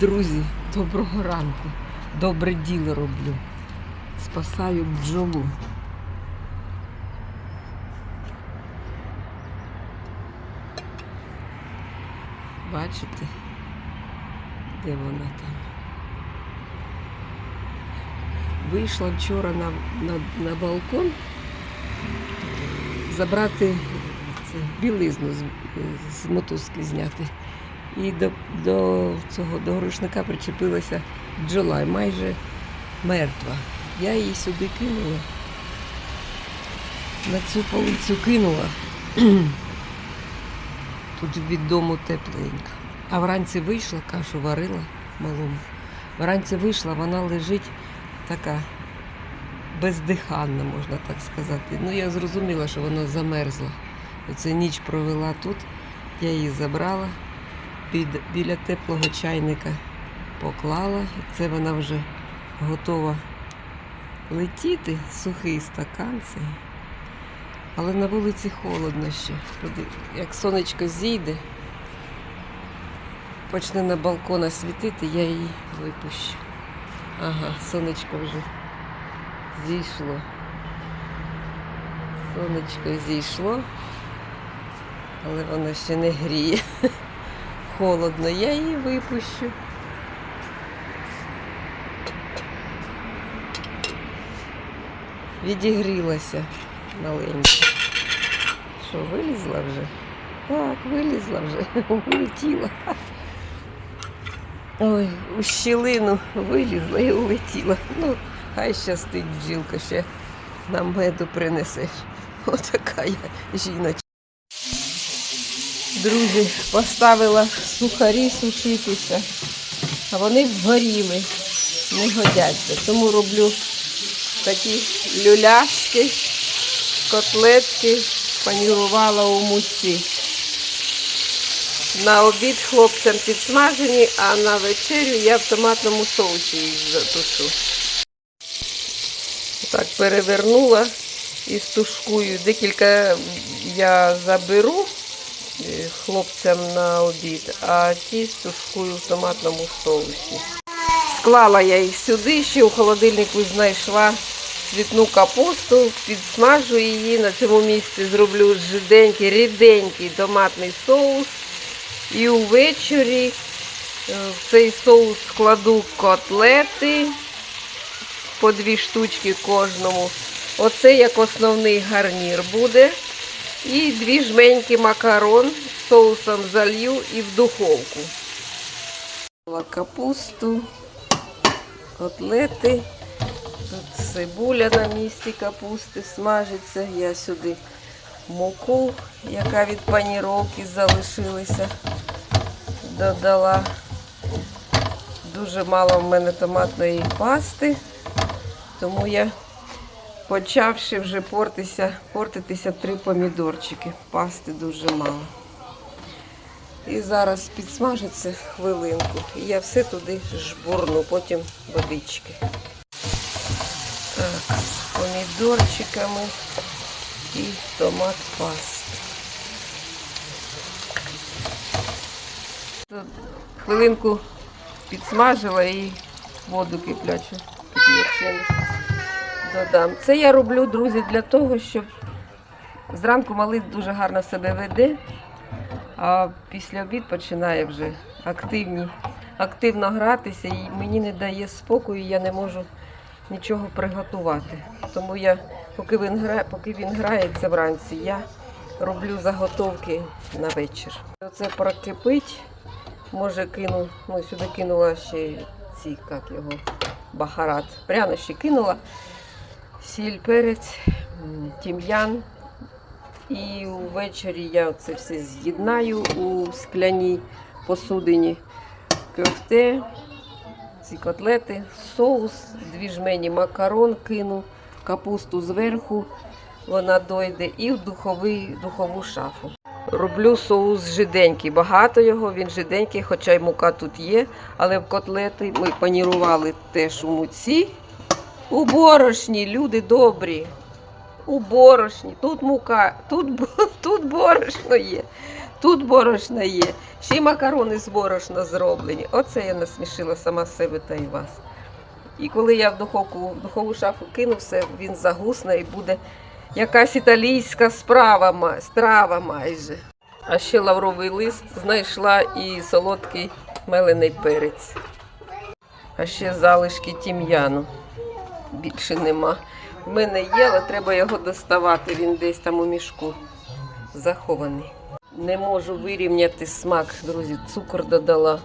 Друзі, доброго ранку. Добре діло роблю. Спасаю бджолу. Бачите, де вона там? Вийшла вчора на, на, на балкон забрати це, білизну з, з мотузки зняти. І до, до цього до рушника причепилася бджола, майже мертва. Я її сюди кинула. На цю полицю кинула. Тут від дому тепленько. А вранці вийшла, кашу варила малому. Вранці вийшла, вона лежить така бездиханна, можна так сказати. Ну, я зрозуміла, що вона замерзла. Оце ніч провела тут, я її забрала, під, біля теплого чайника поклала. Це вона вже готова летіти, сухий стакан цей. Але на вулиці холодно ще. Як сонечко зійде, почне на балкона світити, я її випущу. Ага, сонечко вже зійшло. Сонечко зійшло, але воно ще не гріє. Холодно, я її випущу. Відігрілася маленька. Що, вилізла вже? Так, вилізла вже, улетіла. Ой, у щілину вилізла і улетіла. Ну, хай щастить бджілка, ще нам меду принесеш. Отака я жіночка. Друзі, поставила сухарі сушитися, а вони згоріли, не годяться. Тому роблю такі люляшки, котлетки, панірувала у муці. На обід хлопцям підсмажені, а на вечерю я в томатному соусі їх затушу. Так, перевернула і стушкую. Декілька я заберу хлопцям на обід, а ті стушкую в томатному соусі. Склала я їх сюди, ще у холодильнику знайшла цвітну капусту, підсмажу її. На цьому місці зроблю жиденький, ріденький томатний соус. І увечері е, в цей соус складу котлети по дві штучки кожному. Оце як основний гарнір буде. І дві жменьки макарон соусом залью і в духовку. Капусту, котлети. Тут цибуля на місці капусти смажиться. Я сюди муку, яка від паніровки залишилася, додала. Дуже мало в мене томатної пасти, тому я, почавши вже портитися, портитися три помідорчики. Пасти дуже мало. І зараз підсмажиться хвилинку. І я все туди жбурну, потім водички. Так, з помідорчиками і томат паст. Тут Хвилинку підсмажила і воду киплячу кип'ячену додам. Це я роблю, друзі, для того, щоб зранку малий дуже гарно себе веде, а після обід починає вже активні, активно гратися і мені не дає спокою, я не можу нічого приготувати. Тому я, поки він грає, поки він грається вранці, я роблю заготовки на вечір. Оце прокипить. Може кину, ну сюди кинула ще ці, як його, бахарат. Прянощі кинула, сіль, перець, тім'ян. І ввечері я це все з'єднаю у скляній посудині. Кюфте, ці котлети, соус, дві жмені макарон кину, капусту зверху, вона дойде, і в духовий, духову шафу. Роблю соус жиденький. Багато його, він жиденький, хоча й мука тут є, але в котлети ми панірували теж у муці. У борошні, люди добрі. У борошні. Тут мука, тут, тут борошно є. Тут борошна є, ще й макарони з борошна зроблені. Оце я насмішила сама себе та й вас. І коли я в духовку, в духову шафу кину він загусне і буде якась італійська справа, страва майже. А ще лавровий лист знайшла і солодкий мелений перець. А ще залишки тім'яну. Більше нема. В мене є, але треба його доставати. Він десь там у мішку захований. Не можу вирівняти смак, друзі. Цукор додала.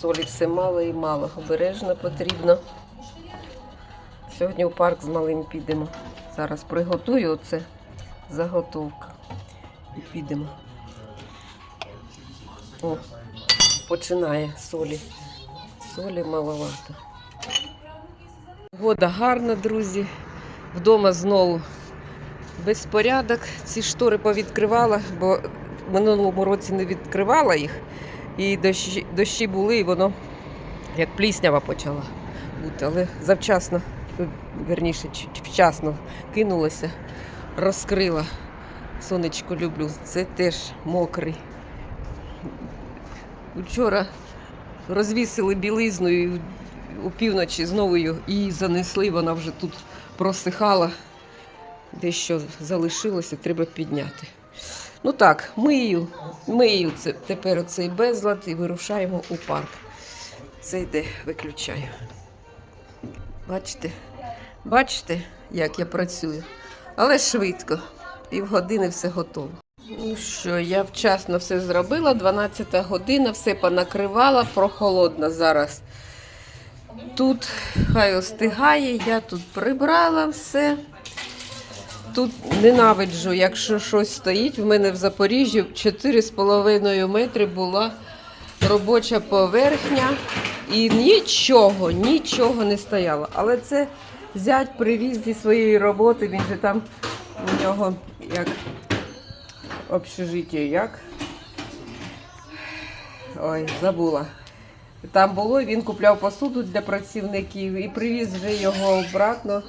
Солі все мало і мало. Обережно потрібно. Сьогодні у парк з малим підемо. Зараз приготую оце заготовка. І підемо. О, починає солі. Солі маловато. Погода гарна, друзі. Вдома знову безпорядок. Ці штори повідкривала, бо в минулому році не відкривала їх. І дощі, дощі були, і воно як пліснява почала бути. Але завчасно, е, верніше, вчасно кинулася, розкрила. Сонечко люблю. Це теж мокрий. Вчора розвісили білизну і у півночі знову її занесли, вона вже тут просихала. Дещо залишилося, треба підняти. Ну так, мию, мию це, тепер оцей безлад і вирушаємо у парк. Це йде, виключаю. Бачите? Бачите, як я працюю? Але швидко. Півгодини все готово. Ну що, я вчасно все зробила, 12 година, все понакривала, прохолодно зараз. Тут хай остигає, я тут прибрала все. Тут ненавиджу, якщо щось стоїть. В мене в Запоріжжі 4,5 метри була робоча поверхня. І нічого, нічого не стояло. Але це зять привіз зі своєї роботи, він же там у нього як общежиття, як. Ой, забула. Там було, він купляв посуду для працівників і привіз вже його обратно.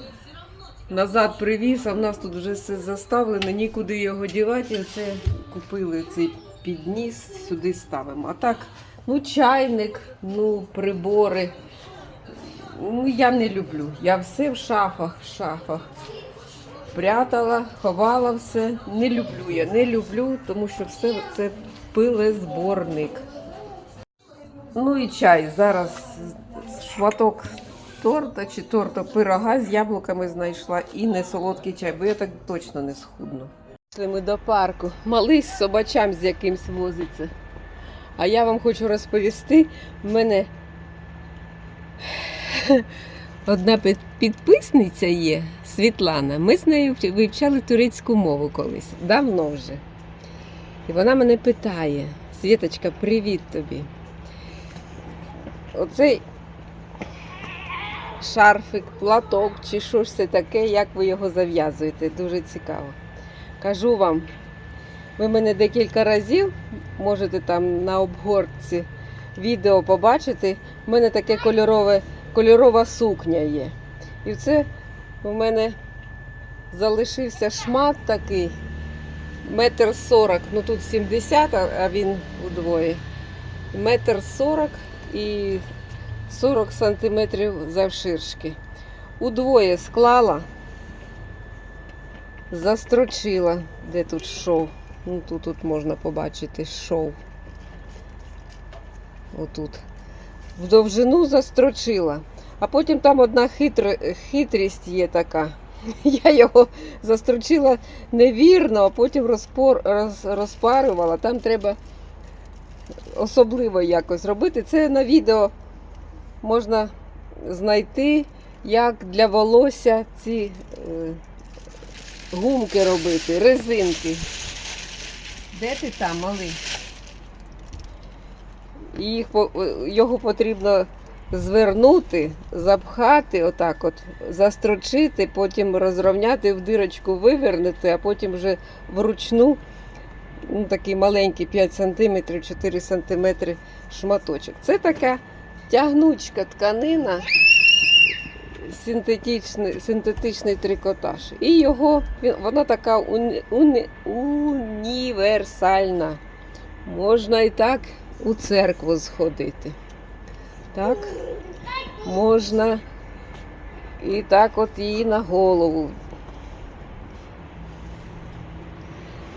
Назад привіз, а в нас тут вже все заставлено, нікуди його дівати. І Це купили цей підніс, сюди ставимо. А так, ну чайник, ну прибори. Ну, я не люблю. Я все в шафах, в шафах. Прятала, ховала все. Не люблю я, не люблю, тому що все це пилезборник. Ну і чай. Зараз шматок торта чи торта пирога з яблуками знайшла і не солодкий чай, бо я так точно не схудну. Пішли ми до парку. Малий з собачам з якимсь возиться. А я вам хочу розповісти, в мене одна підписниця є, Світлана. Ми з нею вивчали турецьку мову колись, давно вже. І вона мене питає: Світочка, привіт тобі. Оцей шарфик, платок чи що ж це таке, як ви його зав'язуєте. Дуже цікаво. Кажу вам, ви мене декілька разів можете там на обгортці відео побачити. У мене таке кольорове, кольорова сукня є. І це у мене залишився шмат такий, метр сорок, ну тут 70, а а він удвоє. Метр сорок і 40 сантиметрів завширшки. Удвоє склала, застрочила, де тут шов. Ну, тут, тут можна побачити шов. Отут. В довжину застрочила. А потім там одна хитро, хитрість є така. Я його застрочила невірно, а потім розпор, роз, розпарювала. Там треба особливо якось робити. Це на відео можна знайти, як для волосся ці е, гумки робити, резинки. Де ти там, малий? Їх, е, його потрібно звернути, запхати, отак от, застрочити, потім розровняти в дирочку, вивернути, а потім вже вручну ну, такий маленький 5 см, 4 см шматочок. Це така тягнучка тканина, синтетичний, синтетичний трикотаж. І його, вона така уні, уні, універсальна. Можна і так у церкву сходити. Так? Можна і так от її на голову.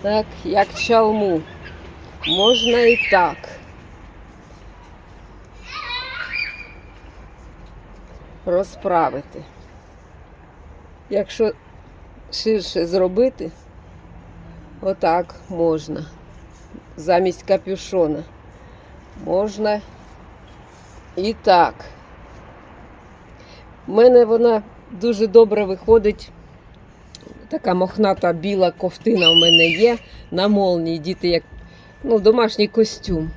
Так, як чалму. Можна і так. Розправити. Якщо ширше зробити, отак можна. Замість капюшона. Можна і так. У мене вона дуже добре виходить. Така мохната біла ковтина у мене є на молнії. Діти як ну, домашній костюм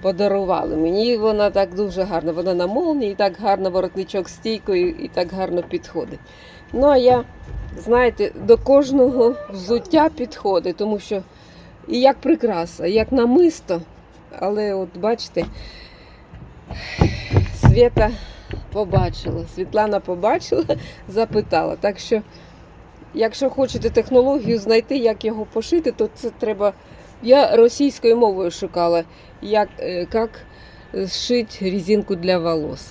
подарували. Мені вона так дуже гарна. Вона на молнії, і так гарно воротничок стійкою і так гарно підходить. Ну, а я, знаєте, до кожного взуття підходить, тому що і як прикраса, і як намисто. Але от бачите, Свята побачила, Світлана побачила, запитала. Так що, якщо хочете технологію знайти, як його пошити, то це треба. Я російською мовою шукала, як, е, як сшить резинку для волос.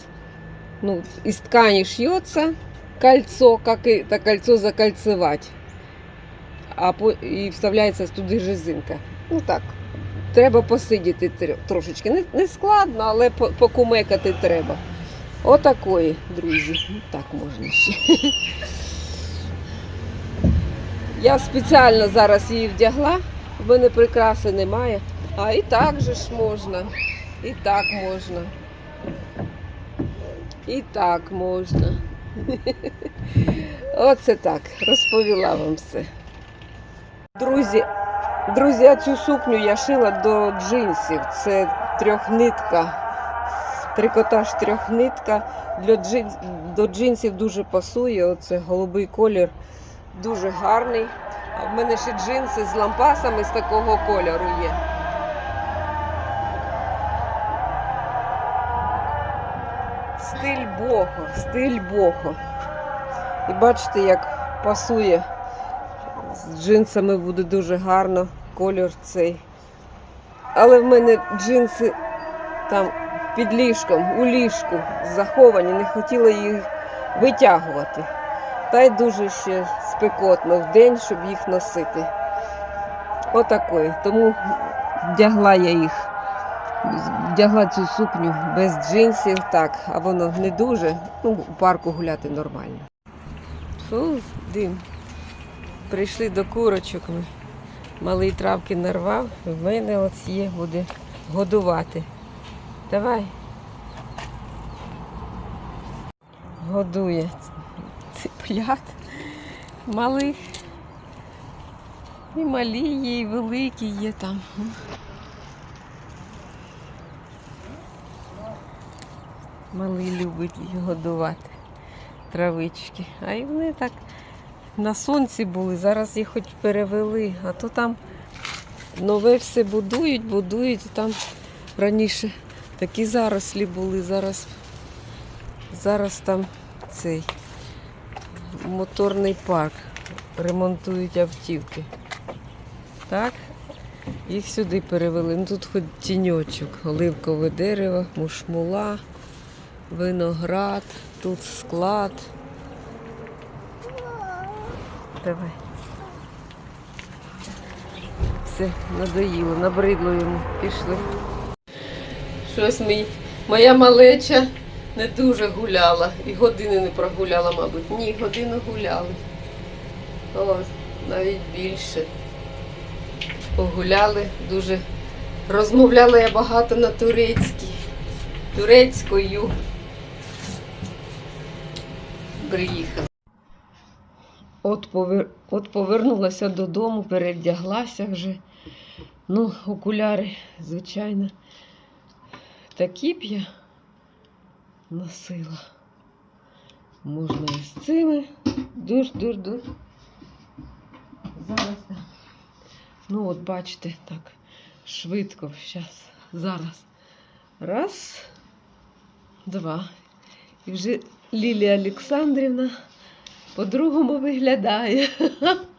Ну, из ткани шьется кольцо, и это кольцо закольцевать. А по, і вставляється туди резинка. Ну так, треба посидіти трошечки. Не, не складно, але по- покумекати треба. Отакої, друзі. Ну, Так можна ще. Я спеціально зараз її вдягла, в мене прикраси немає. А і так же ж можна. І так можна. І так можна. Оце так, розповіла вам все. Друзі, друзі, цю сукню я шила до джинсів. Це трьохнитка. Трикотаж трьохнитка. Для джин... До джинсів дуже пасує. Оце голубий колір, дуже гарний. А в мене ще джинси з лампасами з такого кольору є. Стиль бохо, стиль бохо. І бачите, як пасує. З джинсами буде дуже гарно колір цей. Але в мене джинси там під ліжком, у ліжку заховані, не хотіла їх витягувати. Та й дуже ще спекотно в день, щоб їх носити. Отакої. Тому вдягла я їх, вдягла цю сукню без джинсів, так, а воно не дуже. Ну, у парку гуляти нормально. Фу, дим. Прийшли до курочок ми. Малий травки нарвав, в мене от є, буде годувати. Давай. Годує цыплят малих. І малі є, і великі є там. Малий любить годувати травички. А і вони так на сонці були, зараз їх хоч перевели, а то там нове все будують, будують, там раніше такі зарослі були, зараз, зараз там цей моторний парк, ремонтують автівки. Так, їх сюди перевели. Ну, тут хоч тіньочок, оливкове дерево, мушмула, виноград, тут склад. Давай. Все, надоїло, набридло йому. Пішли. Щось мій, моя малеча не дуже гуляла. І години не прогуляла, мабуть. Ні, годину гуляли. О, навіть більше. Погуляли, дуже розмовляла я багато на турецькій. Турецькою. Приїхала. От, повер... От повернулася додому, перевдяглася вже. Ну, окуляри, звичайно. Такі б я носила. Можна і з цими. Дур, дур, дур. Зараз. Ну, от бачите, так, швидко, зараз, зараз. Раз, два. І вже Лілія Олександрівна по-другому виглядає.